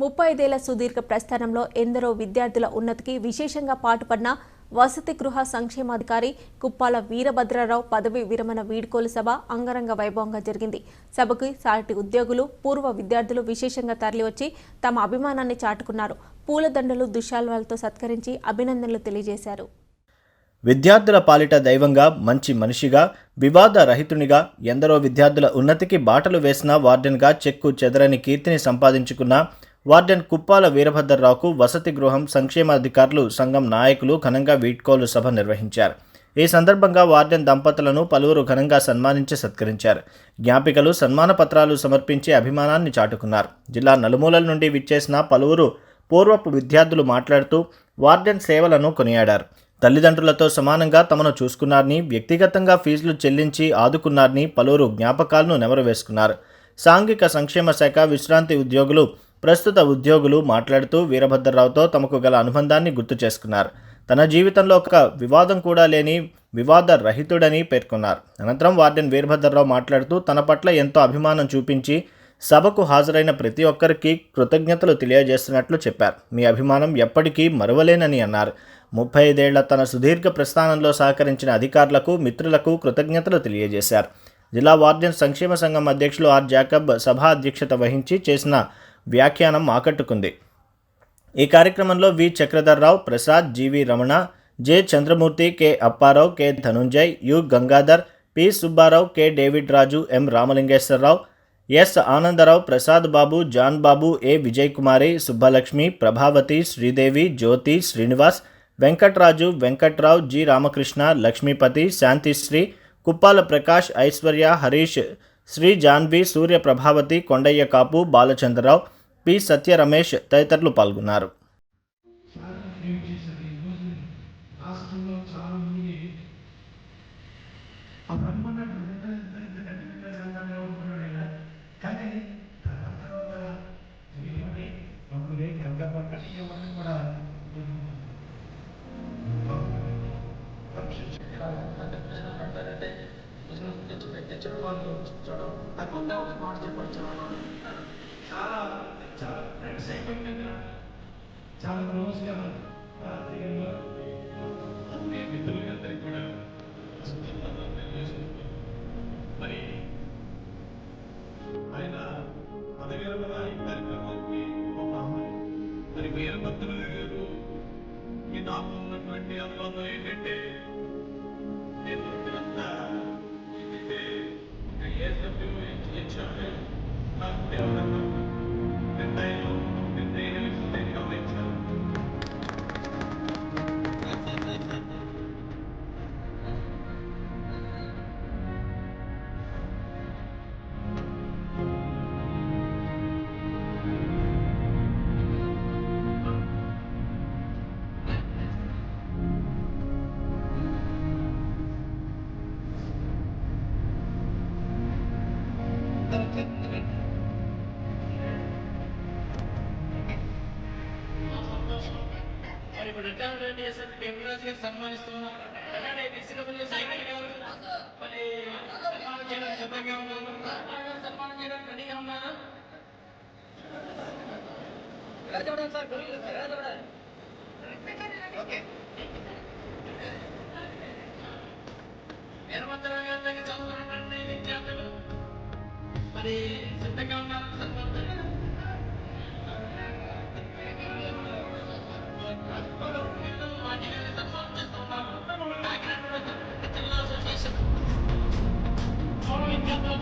ముప్పై ఐదేళ్ళ సుదీర్ఘ ప్రస్థానంలో ఎందరో విద్యార్థుల ఉన్నతికి విశేషంగా పాటుపడిన వసతి గృహ సంక్షేమాధికారి కుప్పాల వీరభద్రరావు పదవి విరమణ వీడ్కోలు సభ అంగరంగ వైభవంగా జరిగింది. సభకు సాటి ఉద్యోగులు పూర్వ విద్యార్థులు విశేషంగా తరలివచ్చి తమ అభిమానాన్ని చాటుకున్నారు. పూలదండలు దుశాల్వాలతో సత్కరించి అభినందనలు తెలియజేశారు. విద్యార్థుల పాలిట దైవంగా మంచి మనిషిగా వివాద రహితునిగా ఎందరో విద్యార్థుల ఉన్నతికి బాటలు వేసిన వార్డెన్గా చెక్కు చెదరని కీర్తిని సంపాదించుకున్న వార్డెన్ కుప్పాల వీరభద్రరావుకు వసతి గృహం సంక్షేమాధికారులు సంఘం నాయకులు ఘనంగా వీడ్కోలు సభ నిర్వహించారు. ఈ సందర్భంగా వార్డెన్ దంపతులను పలువురు ఘనంగా సన్మానించి సత్కరించారు. జ్ఞాపికలు సన్మాన పత్రాలు సమర్పించి అభిమానాన్ని చాటుకున్నారు. జిల్లా నలుమూలల నుండి విచ్చేసిన పలువురు పూర్వపు విద్యార్థులు మాట్లాడుతూ వార్డెన్ సేవలను కొనియాడారు. తల్లిదండ్రులతో సమానంగా తమను చూసుకున్నారని వ్యక్తిగతంగా ఫీజులు చెల్లించి ఆదుకున్నారని పలువురు జ్ఞాపకాలను నెమరవేసుకున్నారు సాంఘిక సంక్షేమ శాఖ విశ్రాంతి ఉద్యోగులు ప్రస్తుత ఉద్యోగులు మాట్లాడుతూ వీరభద్రరావుతో తమకు గల అనుబంధాన్ని గుర్తు చేసుకున్నారు. తన జీవితంలో ఒక వివాదం కూడా లేని వివాద రహితుడని పేర్కొన్నారు. అనంతరం వార్డెన్ వీరభద్రరావు మాట్లాడుతూ తన పట్ల ఎంతో అభిమానం చూపించి సభకు హాజరైన ప్రతి ఒక్కరికి కృతజ్ఞతలు తెలియజేస్తున్నట్లు చెప్పారు. మీ అభిమానం ఎప్పటికీ మరువలేనని అన్నారు. ముప్పై ఐదేళ్ళ తన సుదీర్ఘ ప్రస్థానంలో సహకరించిన అధికారులకు మిత్రులకు కృతజ్ఞతలు తెలియజేశారు. జిల్లా వార్డెన్ సంక్షేమ సంఘం అధ్యక్షులు ఆర్ జాకబ్ సభా అధ్యక్షత వహించి చేసిన వ్యాఖ్యానం ఆకట్టుకుంది. ఈ కార్యక్రమంలో V. Chakradharrao Prasad G V Ramana J. Chandramurthy K. Apparao K. Dhanunjay U. Gangadhar P. Subbarao K. David Raju M. Ramalingeswararao S. Anandarao Prasad Babu John Babu A. Vijay Kumari Subbalakshmi Prabhavathi Sridevi Jyothi Srinivas Venkatraju Venkatrao G. Ramakrishna Lakshmipathi Shantisri Kuppala Prakash Aishwarya Harish Sri Janvi Surya Prabhavathi Kondaiah Kapu Balachandrarao P Satya Ramesh తదితరులు పాల్గొన్నారు. చాలా చాలా friends అయిపోయింది చాలా క్లోజ్గా చేసిన temperature గారు సన్మానిస్తున్నాం. అలానే డిస్ట్రిబ్యూటర్ సైకిల్ గారు మరి సన్మానం చేయడానికి సిద్ధంగా ఉన్నారు. సన్మానం చేయడానికి రెడీగా ఉన్నారు. వీరభద్రరావు గారి దగ్గర చదువుతున్నటువంటి విద్యార్థులు. మరి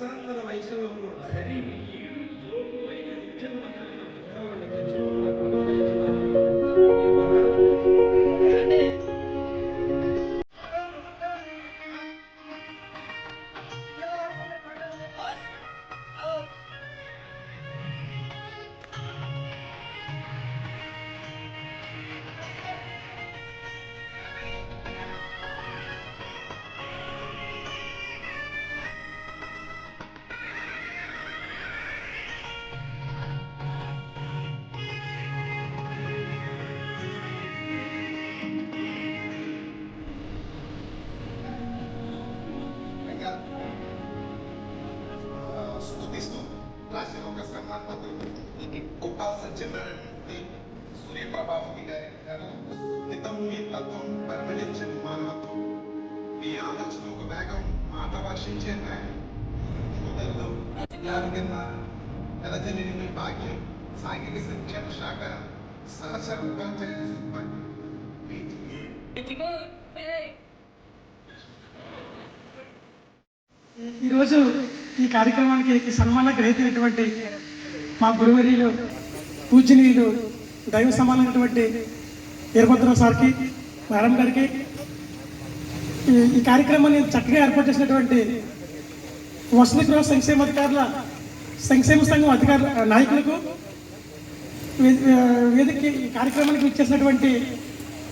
అరవై వసంతల వయసులో గోపాల్ సత్యనారాయణ సూర్యప్రభావి నితం మీ తత్వం పరిమళించని మానవత్వం మీ ఆలోచన ఒక వేగం మాట వర్షించే న్యాయం మొదల్లో కింద నెలజని భాగ్యం సాంఘిక సంక్షేమ శాఖ సహసరంగా ఈరోజు ఈ కార్యక్రమానికి సన్మాన గ్రహీతైనటువంటి మా గురువర్యులు పూజనీయులు దైవ సమానమైనటువంటి వీరభద్రరావు సార్కి మేడం గారికి. ఈ- ఈ కార్యక్రమాన్ని చక్కగా ఏర్పాటు చేసినటువంటి వసతి గృహ సంక్షేమ అధికారుల సంక్షేమ సంఘం అధికారుల నాయకులకు వేదిక ఈ కార్యక్రమానికి ఇచ్చేసినటువంటి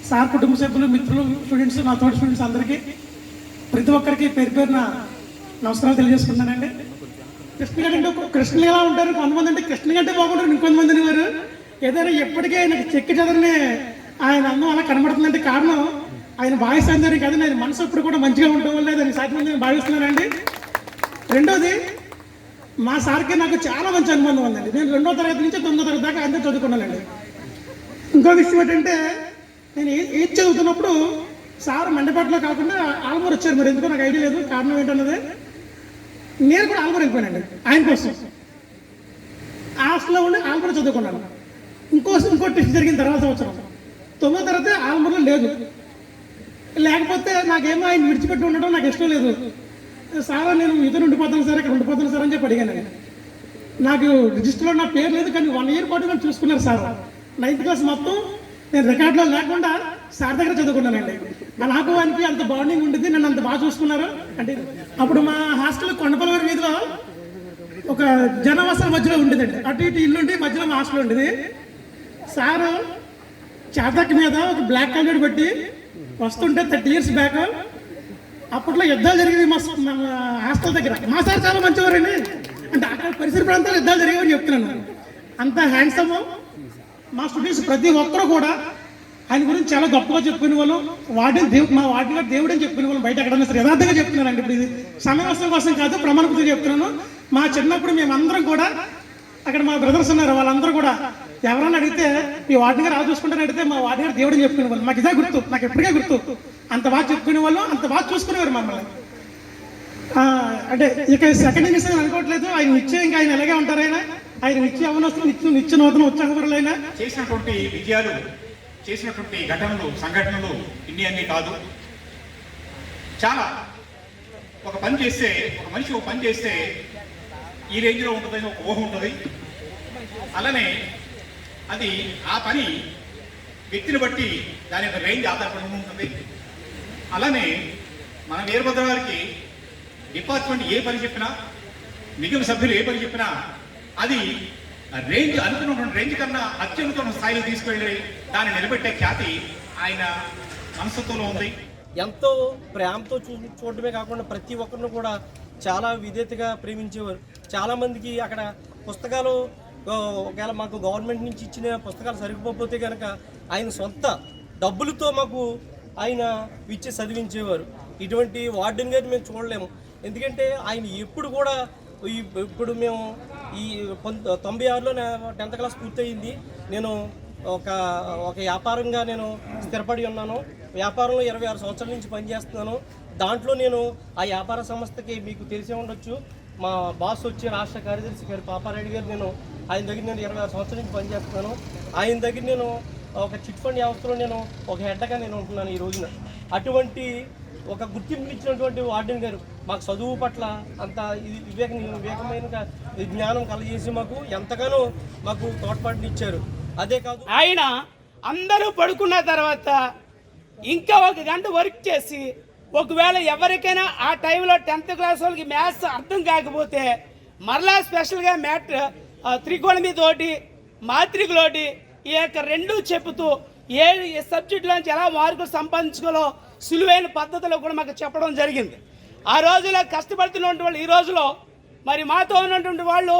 సార్ కుటుంబ సభ్యులు మిత్రులు స్టూడెంట్స్ నా తోటి స్టూడెంట్స్ అందరికీ ప్రతి ఒక్కరికి పేరు పేరున నమస్కారాలు తెలియజేసుకుంటానండి కృష్ణ గారు అంటే కృష్ణ ఎలా ఉంటారు? కొంతమంది అంటే కృష్ణ కంటే బాగుంటారు ఇంకొంతమంది వారు. ఏదైనా ఎప్పటికీ ఆయన చెక్కి చదరని ఆయన అందం అలా కనబడుతుందంటే కారణం ఆయన వాయిస్ అందరి కాదు ఆయన మనసు ఎప్పుడు కూడా మంచిగా ఉండడం వల్ల దాన్ని సాధ్యం నేను భావిస్తున్నానండి. రెండోది మా సార్కి నాకు చాలా మంచి అనుబంధం ఉందండి. నేను రెండో తరగతి నుంచి తొమ్మిదో తరగతి దాకా అంతే చదువుకున్నానండి. ఇంకో విషయం ఏంటంటే నేను ఏది చదువుతున్నప్పుడు సార్ మండపేటలో కాకుండా ఆల్మూర్ వచ్చారు మరి ఎందుకో నాకు ఐడియా లేదు. కారణం ఏంటన్నది? నేను కూడా ఆల్మూర్ వెళ్ళిపోయానండి ఆయన కోసం. హాస్టల్లో ఉండి ఆల్బర్ చదువుకున్నాను. ఇంకో ఇంకో టెస్ట్ జరిగిన తర్వాత సంవత్సరం. తొమ్మిదో తర్వాత ఆల్బర్లో లేదు. లేకపోతే నాకేమో ఆయన విడిచిపెట్టి ఉండడం నాకు ఇష్టం లేదు. సార్ నేను మీతో ఉండిపోతాను సార్ ఇక్కడ ఉండిపోతాను సార్ అని చెప్పి అడిగాను నేను. నాకు రిజిస్టర్లో నా పేరు లేదు కానీ వన్ ఇయర్ పాటు నన్ను చూసుకున్నారు సార్. నైన్త్ క్లాస్ మొత్తం నేను రికార్డులో లేకుండా సార్ దగ్గర చదువుకున్నానండి. నాకు అనిపి అంత బాండింగ్ ఉండేది నన్ను అంత బాగా చూసుకున్నారు? అంటే అప్పుడు మా హాస్టల్ కొండపల్లి వీధిలో ఒక జనవాసాల మధ్యలో ఉండేదండి. అటు ఇటు ఇల్లు ఉండి మధ్యలో మా హాస్టల్ ఉండేది. సారు చేతక్ మీద ఒక బ్లాక్ కలర్ పెట్టి వస్తుంటే థర్టీ ఇయర్స్ బ్యాక్ అప్పట్లో యుద్ధాలు జరిగేవి మా మా హాస్టల్ దగ్గర. మా సార్ చాలా మంచివారండి. అంటే అక్కడ పరిసర ప్రాంతాలు యుద్ధాలు జరిగేవని చెప్తున్నాను. అంత హ్యాండ్సమ్ మా స్టూడెంట్స్ ప్రతి ఒక్కరు కూడా ఆయన గురించి చాలా గొప్పగా చెప్పుకునే వాళ్ళు. వాడిని దేవుడు మా వాటిని గారు దేవుడు అని చెప్పుకునే వాళ్ళు బయట ఎక్కడన్నా సరే. యథార్థంగా చెప్తున్నానండి ఇప్పుడు ఇది. సమయవసం కోసం కాదు ప్రమాణపత్రం చెప్తున్నాను. మా చిన్నప్పుడు మేమందరం కూడా అక్కడ మా బ్రదర్స్ ఉన్నారు. వాళ్ళందరూ కూడా ఎవరన్నా అడిగితే మీ వాడిని గారు రాజు అడిగితే మా వాడి గారు దేవుడు అని చెప్పుకునే వాళ్ళు. మాకు ఇదే గుర్తు. నాకు ఎప్పటికే గుర్తు. అంత బాగా చెప్పుకునే వాళ్ళు అంత బాగా చూసుకునేవారు మమ్మల్ని. అంటే ఇక సెకండ్ ఇన్నింగ్స్ అనుకోవట్లేదు. ఆయన నిత్యం ఇంకా ఆయన ఎలాగే ఉంటారైనా ఆయన? ఆయన నిత్య అవనస్తులు నిత్యం నిత్య నూతన ఉత్సాహపరులైనా చేసినటువంటి విజయాలు చేసినటువంటి ఘటనలు సంఘటనలు ఇన్ని అన్ని కాదు. చాలా ఒక పని చేస్తే ఒక మనిషి ఒక పని చేస్తే ఈ రేంజ్లో ఉంటుందని ఒక ఊహ ఉంటుంది. అలానే అది ఆ పని వ్యక్తిని బట్టి దాని యొక్క రేంజ్ ఆధారపడి ఉంటుంది. అలానే మన వీరభద్ర గారికి డిపార్ట్మెంట్ ఏ పని చెప్పినా మిగిలిన సభ్యులు ఏ పని చెప్పినా అది రేంజ్ అనుకున్నటువంటి రేంజ్ కన్నా అత్యున్నత స్థాయిలో తీసుకెళ్ళి దాన్ని నిలబెట్టే ఖ్యాతి ఆయన మనస్తత్వంలో ఉంది. ఎంతో ప్రేమతో చూ చూడటమే కాకుండా ప్రతి ఒక్కరిని కూడా చాలా విధేతగా ప్రేమించేవారు. చాలామందికి అక్కడ పుస్తకాలు ఒకవేళ మాకు గవర్నమెంట్ నుంచి ఇచ్చిన పుస్తకాలు సరిపోతే కనుక ఆయన సొంత డబ్బులతో మాకు ఆయన ఇచ్చి చదివించేవారు. ఇటువంటి వార్డెన్ గారిని మేము చూడలేము. ఎందుకంటే ఆయన ఎప్పుడు కూడా ఇప్పుడు మేము ఈ తొంభై ఆరులో టెన్త్ క్లాస్ పూర్తయింది. నేను ఒక ఒక వ్యాపారంగా నేను స్థిరపడి ఉన్నాను. వ్యాపారంలో ఇరవై ఆరు సంవత్సరాల నుంచి పనిచేస్తున్నాను. దాంట్లో నేను ఆ వ్యాపార సంస్థకి మీకు తెలిసే ఉండొచ్చు. మా బాస్ వచ్చి రాష్ట్ర కార్యదర్శి గారు పాపారెడ్డి గారు నేను ఆయన దగ్గర నేను ఇరవై ఆరు సంవత్సరాల నుంచి పనిచేస్తున్నాను. ఆయన దగ్గర నేను ఒక చిట్ ఫండ్ వ్యవస్థలో నేను ఒక హెడ్గా నేను ఉంటున్నాను ఈ రోజున. అటువంటి ఒక గుర్తింపు ఇచ్చినటువంటి వార్డెన్ గారు మాకు చదువు పట్ల అంత ఇది వివేక వివేకమైన జ్ఞానం కలగజేసి మాకు ఎంతగానో మాకు తోడ్పాటునిచ్చారు అదే కాదు ఆయన అందరూ పడుకున్న తర్వాత ఇంకా ఒక గంట వర్క్ చేసి ఒకవేళ ఎవరికైనా ఆ టైంలో టెన్త్ క్లాస్ వాళ్ళకి మ్యాథ్స్ అర్థం కాకపోతే మరలా స్పెషల్గా మ్యాట్ త్రికోణమితోటి మాత్రికలోటి ఈ యొక్క రెండు చెబుతూ ఏ సబ్జెక్టులోంచి ఎలా మార్కులు సంపాదించుకోలో సులువైన పద్ధతిలో కూడా మాకు చెప్పడం జరిగింది. ఆ రోజులో కష్టపడుతున్నటువంటి వాళ్ళు ఈ రోజులో మరి మాతో ఉన్నటువంటి వాళ్ళు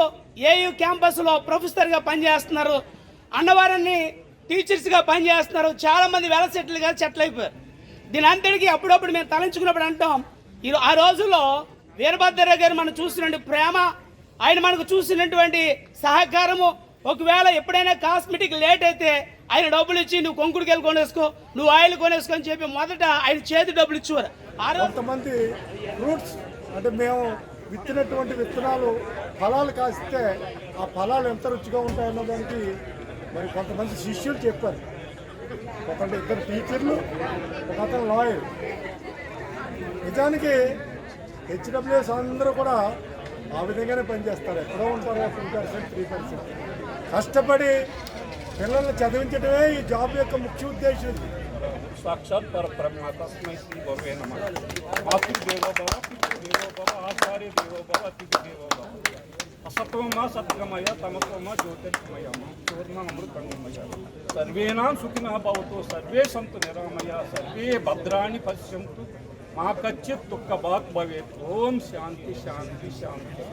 ఏయు క్యాంపస్లో ప్రొఫెసర్గా పనిచేస్తున్నారు. అన్నవారిని టీచర్స్గా పనిచేస్తున్నారు. చాలామంది వెల సెట్లుగా సెటిల్ అయిపోయారు. దీని అంతటికి అప్పుడప్పుడు మేము తలంచుకున్నప్పుడు అంటాం ఈ ఆ రోజుల్లో వీరభద్ర గారు మనం చూసినటువంటి ప్రేమ ఆయన మనకు చూసినటువంటి సహకారము ఒకవేళ ఎప్పుడైనా కాస్మెటిక్ లేట్ అయితే ఆయన డబ్బులు ఇచ్చి నువ్వు కొంకుడికి కొనేసుకో నువ్వు ఆయిల్ కొనేసుకో అని చెప్పి మొదట ఆయన చేతి డబ్బులు ఇచ్చేవారు. ఆ రోజు కొంతమంది అంటే మేము విత్తినటువంటి విత్తనాలు ఫలాలు కాస్తే ఆ ఫలాలు ఎంత రుచిగా ఉంటాయన్న దానికి మరి కొంతమంది శిష్యులు చెప్పారు. ఒకటి ఇద్దరు టీచర్లు ఒక అతను లాయర్. నిజానికి హెచ్డబ్ల్యూఎస్ అందరూ కూడా ఆ విధంగానే పనిచేస్తారు. ఎక్కడో ఉంటారు టూ పర్సెంట్ త్రీ పర్సెంట్. కష్టపడి పిల్లల్ని చదివించడమే ఈ జాబ్ యొక్క ముఖ్య ఉద్దేశం साक्षात पर परमात्मा में श्री गौरव नम। मातृदेवो भव पितृदेवो भव, आचार्य देवो भव अतिथिदेवो भव। असतो म सत्कमय तमतो म ज्योतिर्मय मृतमय सर्वेणां सुखिनः भवतु, सर्वे सन्त निरामय, सर्वे भद्राणि पश्यन्तु। मा कच्चित् दुःखभाग् भवेत्। ॐ शांति शान्ति शान्ति।